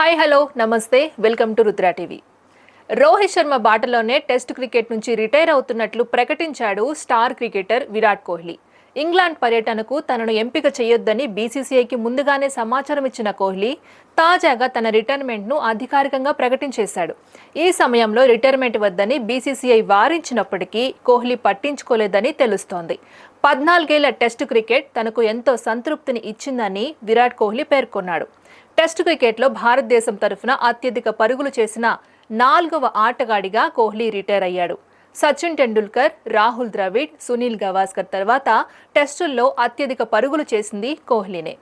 Hi hello నమస్తే welcome to Rudra TV. Rohit Sharma బాటలోనే test cricket నుంచి retire అవుతున్నట్లు ప్రకటించాడు star cricketer Virat Kohli. England పర్యటనకు తనను ఎంపిక చేయొద్దని బీసీసీఐకి ముందుగానే సమాచారం ఇచ్చిన కోహ్లీ తాజాగా తన రిటైర్మెంట్ను అధికారికంగా ప్రకటించేశాడు. ఈ సమయంలో రిటైర్మెంట్ వద్దని బీసీసీఐ వారించినప్పటికీ కోహ్లీ పట్టించుకోలేదని తెలుస్తోంది. పద్నాలుగేళ్ళ టెస్ట్ క్రికెట్ తనకు ఎంతో సంతృప్తిని ఇచ్చిందని విరాట్ కోహ్లీ పేర్కొన్నాడు. టెస్ట్ క్రికెట్లో భారతదేశం తరఫున అత్యధిక పరుగులు చేసిన నాలుగవ ఆటగాడిగా కోహ్లీ రిటైర్ అయ్యాడు. సచిన్ టెండూల్కర్ రాహుల్ ద్రవిడ్ సునీల్ గవాస్కర్ తర్వాత టెస్టుల్లో అత్యధిక పరుగులు చేసింది కోహ్లీనే.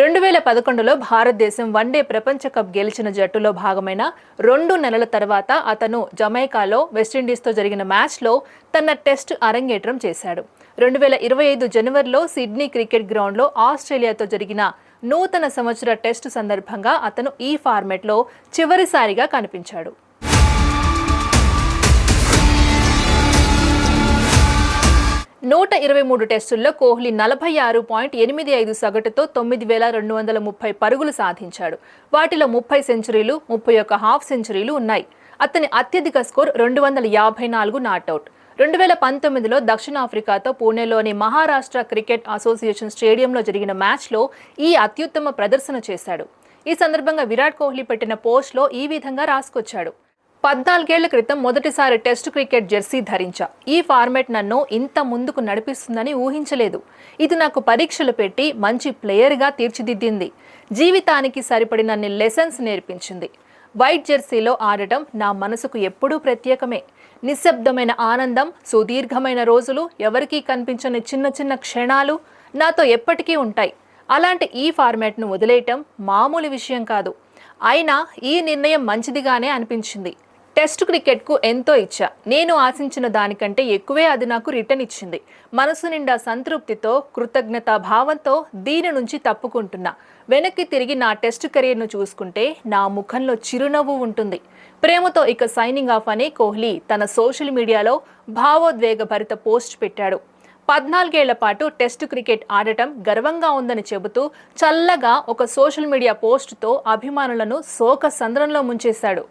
రెండు వేల పదకొండులో భారతదేశం వన్డే ప్రపంచ కప్ గెలిచిన జట్టులో భాగమైన రెండు నెలల తర్వాత అతను జమైకాలో వెస్టిండీస్తో జరిగిన మ్యాచ్లో తన టెస్ట్ అరంగేట్రం చేశాడు. రెండు వేల ఇరవై ఐదు జనవరిలో సిడ్నీ క్రికెట్ గ్రౌండ్లో ఆస్ట్రేలియాతో జరిగిన నూతన సంవత్సర టెస్టు సందర్భంగా అతను ఈ ఫార్మెట్లో చివరిసారిగా కనిపించాడు. నూట ఇరవై మూడు టెస్టుల్లో కోహ్లీ నలభై ఆరు పాయింట్ ఎనిమిది ఐదు సగటుతో తొమ్మిది వేల రెండు వందల ముప్పై పరుగులు సాధించాడు. వాటిలో ముప్పై సెంచరీలు ముప్పై ఒక్క హాఫ్ సెంచరీలు ఉన్నాయి. అతని అత్యధిక స్కోర్ రెండు వందల యాభై నాలుగు నాట్అవుట్. రెండు వేల పంతొమ్మిదిలో దక్షిణాఫ్రికాతో పూణేలోని మహారాష్ట్ర క్రికెట్ అసోసియేషన్ స్టేడియంలో జరిగిన మ్యాచ్లో ఈ అత్యుత్తమ ప్రదర్శన చేశాడు. ఈ సందర్భంగా విరాట్ కోహ్లీ పెట్టిన పోస్ట్లో ఈ విధంగా రాసుకొచ్చాడు. పద్నాలుగేళ్ళ క్రితం మొదటిసారి టెస్ట్ క్రికెట్ జెర్సీ ధరించా. ఈ ఫార్మెట్ నన్ను ఇంత ముందుకు నడిపిస్తుందని ఊహించలేదు. ఇది నాకు పరీక్షలు పెట్టి మంచి ప్లేయర్గా తీర్చిదిద్దింది. జీవితానికి సరిపడినన్ని లెసన్స్ నేర్పించింది. వైట్ జెర్సీలో ఆడటం నా మనసుకు ఎప్పుడూ ప్రత్యేకమే. నిశ్శబ్దమైన ఆనందం సుదీర్ఘమైన రోజులు ఎవరికీ కనిపించని చిన్న చిన్న క్షణాలు నాతో ఎప్పటికీ ఉంటాయి. అలాంటి ఈ ఫార్మాట్ను వదిలేయటం మామూలు విషయం కాదు. అయినా ఈ నిర్ణయం మంచిదిగానే అనిపించింది. టెస్ట్ క్రికెట్కు ఎంతో ఇచ్చా. నేను ఆశించిన దానికంటే ఎక్కువే అది నాకు రిటర్న్ ఇచ్చింది. మనసు నిండా సంతృప్తితో కృతజ్ఞతా భావంతో దీని నుంచి తప్పుకుంటున్నా. వెనక్కి తిరిగి నా టెస్ట్ కెరీర్ను చూసుకుంటే నా ముఖంలో చిరునవ్వు ఉంటుంది. ప్రేమతో ఇక సైనింగ్ ఆఫ్ అనే కోహ్లీ తన సోషల్ మీడియాలో భావోద్వేగ భరిత పోస్ట్ పెట్టాడు. పద్నాలుగేళ్ళ పాటు టెస్ట్ క్రికెట్ ఆడటం గర్వంగా ఉందని చెబుతూ చల్లగా ఒక సోషల్ మీడియా పోస్టుతో అభిమానులను శోక సంద్రంలో ముంచేశాడు.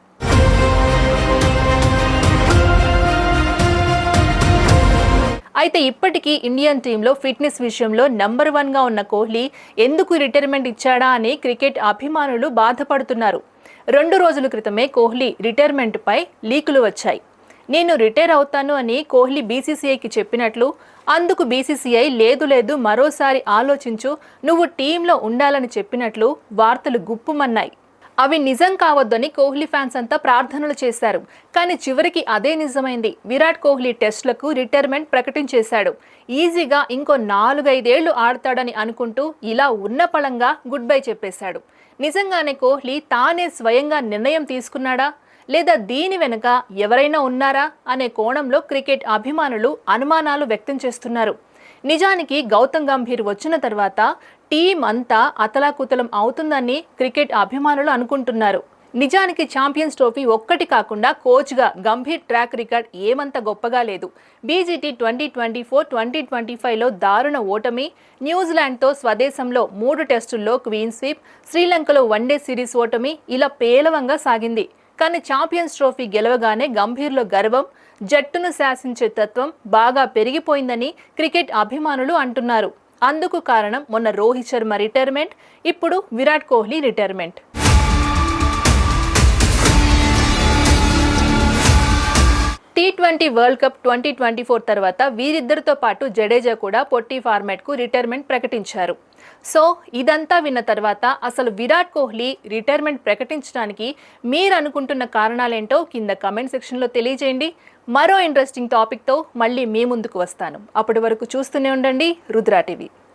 అయితే ఇప్పటికీ ఇండియన్ టీంలో ఫిట్నెస్ విషయంలో నంబర్ వన్గా ఉన్న కోహ్లీ ఎందుకు రిటైర్మెంట్ ఇచ్చాడా అని క్రికెట్ అభిమానులు బాధపడుతున్నారు. రెండు రోజుల క్రితమే కోహ్లీ రిటైర్మెంట్పై లీకులు వచ్చాయి. నేను రిటైర్ అవుతాను అని కోహ్లీ బీసీసీఐకి చెప్పినట్లు అందుకు బీసీసీఐ లేదు లేదు మరోసారి ఆలోచించు నువ్వు టీంలో ఉండాలని చెప్పినట్లు వార్తలు గుప్పుమన్నాయి. అవి నిజం కావద్దని కోహ్లీ ఫ్యాన్స్ అంతా ప్రార్థనలు చేశారు. కానీ చివరికి అదే నిజమైంది. విరాట్ కోహ్లీ టెస్ట్లకు రిటైర్మెంట్ ప్రకటించేశాడు. ఈజీగా ఇంకో నాలుగైదేళ్ళు ఆడతాడని అనుకుంటూ ఇలా ఉన్న పళంగా గుడ్ బై చెప్పేశాడు. నిజంగానే కోహ్లీ తానే స్వయంగా నిర్ణయం తీసుకున్నాడా? లేదా దీని వెనుక ఎవరైనా ఉన్నారా? అనే కోణంలో క్రికెట్ అభిమానులు అనుమానాలు వ్యక్తం చేస్తున్నారు. నిజానికి గౌతమ్ గంభీర్ వచ్చిన తర్వాత టీం అంతా అతలాకుతలం అవుతుందని క్రికెట్ అభిమానులు అనుకుంటున్నారు. నిజానికి ఛాంపియన్స్ ట్రోఫీ ఒక్కటి కాకుండా కోచ్గా గంభీర్ ట్రాక్ రికార్డ్ ఏమంత గొప్పగా లేదు. BGT twenty twenty four twenty twenty ఫైవ్లో దారుణ ఓటమి న్యూజిలాండ్తో స్వదేశంలో మూడు టెస్టుల్లో క్వీన్ స్వీప్ శ్రీలంకలో వన్డే సిరీస్ ఓటమి ఇలా పేలవంగా సాగింది. కానీ ఛాంపియన్స్ ట్రోఫీ గెలవగానే గంభీర్లో గర్వం జట్టును శాసించే తత్వం బాగా పెరిగిపోయిందని క్రికెట్ అభిమానులు అంటున్నారు. అందుకు కారణం మొన్న రోహిత్ శర్మ రిటైర్మెంట్ ఇప్పుడు Virat Kohli retirement. T twenty world cup twenty twenty four తర్వాత వీరిద్దరితో పాటు జడేజా కూడా పొట్టి ఫార్మాట్కు రిటైర్మెంట్ ప్రకటించారు. సో ఇదంతా విన్న తర్వాత అసలు విరాట్ కోహ్లీ రిటైర్మెంట్ ప్రకటించడానికి మీరు అనుకుంటున్న కారణాలేంటో కింద కమెంట్ సెక్షన్లో తెలియజేయండి. మరో ఇంట్రెస్టింగ్ టాపిక్తో మళ్ళీ మీ ముందుకు వస్తాను. అప్పటి వరకు చూస్తూనే ఉండండి రుద్రా టీవీ.